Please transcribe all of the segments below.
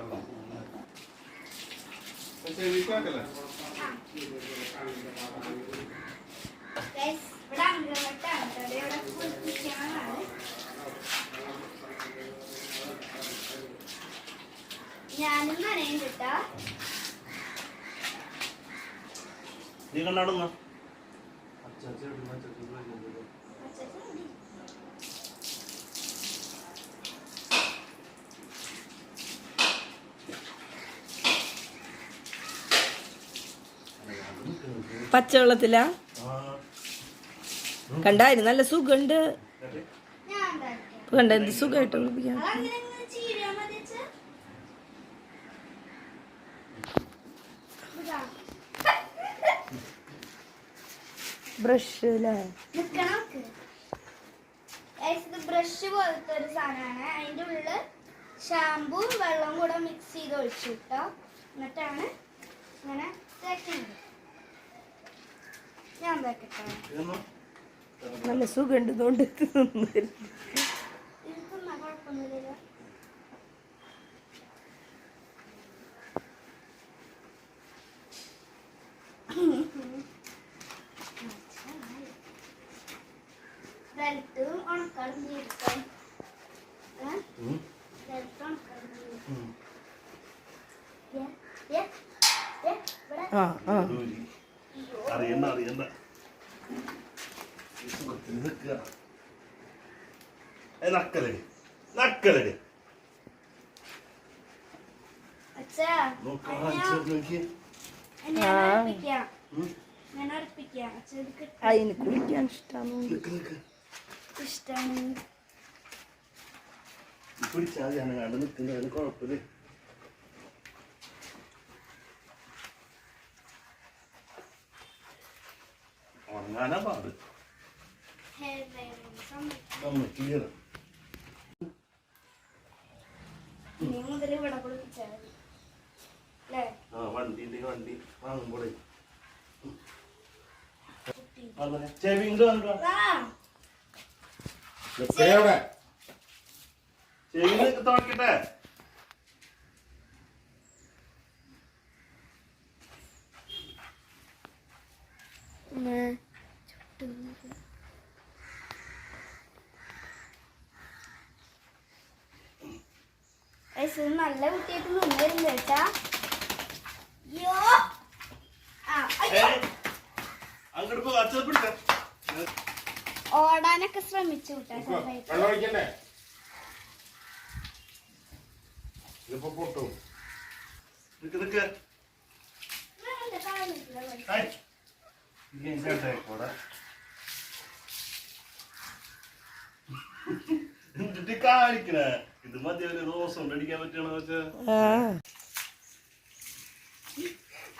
ഇവിടെ. ഞാനും നനയും കേട്ടോ നീ കണ്ടാടുന്ന അച്ഛൻ മതി. പച്ചവെള്ളത്തിലാ? കണ്ടായിരുന്നു നല്ല സുഖമുണ്ട് കണ്ട എന്ത് സുഖമായിട്ട്. ഇതാ. ബ്രഷ് അല്ലേ ബ്രഷ് പോലത്തെ ഒരു സാധനമാണ്. അതിന്റെ ഉള്ളിൽ ഷാമ്പൂ വെള്ളം കൂടെ മിക്സ് ചെയ്ത് ഒഴിച്ചു കിട്ടോ എന്നിട്ടാണ് ഇങ്ങനെ തേക്കുന്നത് നല്ല സുഖമുണ്ട് ഇതുകൊണ്ട്. ഉണക്കാടും ചെയ്തിട്ടോ ബെൽറ്റ് ഉണക്കാടും ചെയ്തു ഇവിടെ ആ ആ അറിയണ്ട അറിയണ്ട ഈ സുഖത്തിൽ നിൽക്കുക ഏ നക്കലടി നക്കലടി അച്ഛാ നോക്കാം ഞാൻ- നോക്കി ഞാൻ ഉറപ്പിക്കാം ഞാൻ ഉറപ്പിക്കാം അച്ഛൻ ഇത് കിട്ടാൻ അതിന് കുളിക്കാൻ ഇഷ്ടമാണ് ഇഷ്ടമാണ് പിടിച്ചാൽ ഞാൻ കണ്ട് നിൽക്കുന്നതിന് കുഴപ്പമില്ല. ഉറങ്ങാനാ പാട്. വണ്ടി വണ്ടി വാങ്ങുമ്പോഴേ കുട്ടി ചെവിണ്ട് കണ്ടോ വാ. എവിടെ ചെവിനൊക്കെ തുറക്കട്ടെ. Guys, നല്ല കുട്ടിയായിട്ട് നിന്നിരുന്നു കേട്ടാ. അയ്യോ. ഓടാനൊക്കെ ശ്രമിച്ചു എന്നിട്ട് കാണിക്കണേ? ഇത് മതി ഒരു കൊണ്ട് അടിക്കാൻ പറ്റണോ വെച്ചാ?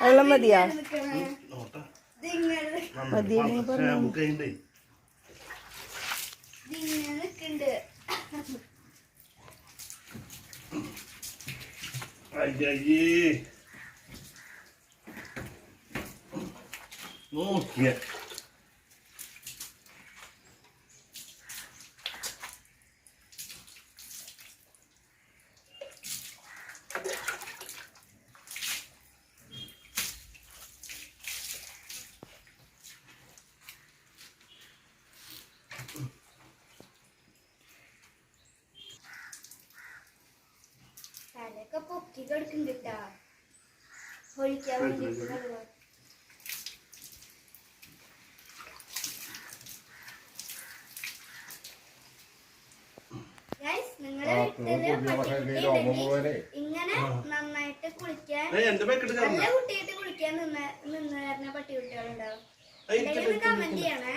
വെള്ളം മതിയാ? നിൽക്കണേ. കേട്ടാ ഒഴിക്കാൻ വേണ്ടിയിട്ട് വെള്ളം. ഇങ്ങനെ നന്നായിട്ട് കുളിക്കാൻ നല്ല കുട്ടിയായിട്ട് കുളിക്കാൻ നിന്ന് നിന്ന് വരുന്ന പട്ടി കുട്ടികളുണ്ടാവും കമന്റ് ചെയ്യണേ.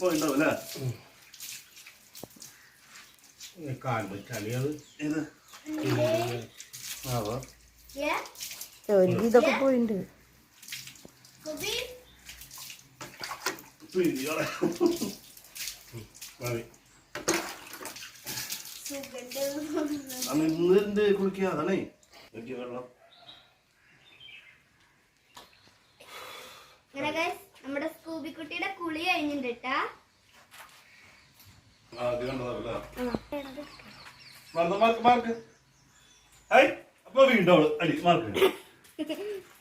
പോയിണ്ടാവും അല്ലേ? ഒരു ഇതൊക്കെ പോയിണ്ട്. കുളിക്കുക അതാണേ. വെള്ളം. നമ്മുടെ സ്കൂബി കുട്ടിയുടെ കുളി കഴിഞ്ഞിട്ടാ വന്ന മാർക്ക് മാർക്ക് ഐ അപ്പൊ വീണ്ടും അവൾ അടി മാർക്ക്.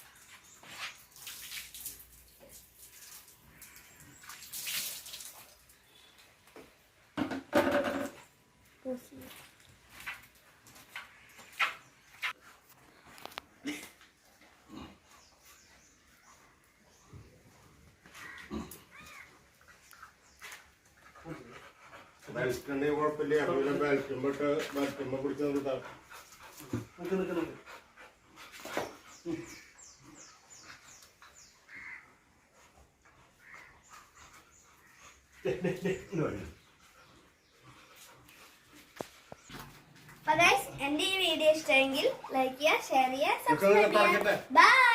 ബെൽറ്റുണ്ടെങ്കിൽ കുഴപ്പമില്ല അതുപോലെ ബെൽറ്റുമ്പോട്ട് ബെൽറ്റുമ്പോ പിടിച്ച് നിർത്താം. അപ്പൊ ഗൈസ് എന്റെ ഈ വീഡിയോ ഇഷ്ടമെങ്കിൽ ലൈക്ക് ചെയ്യുക ഷെയർ ചെയ്യുക സബ്സ്ക്രൈബ്? ചെയ്യുക ബൈ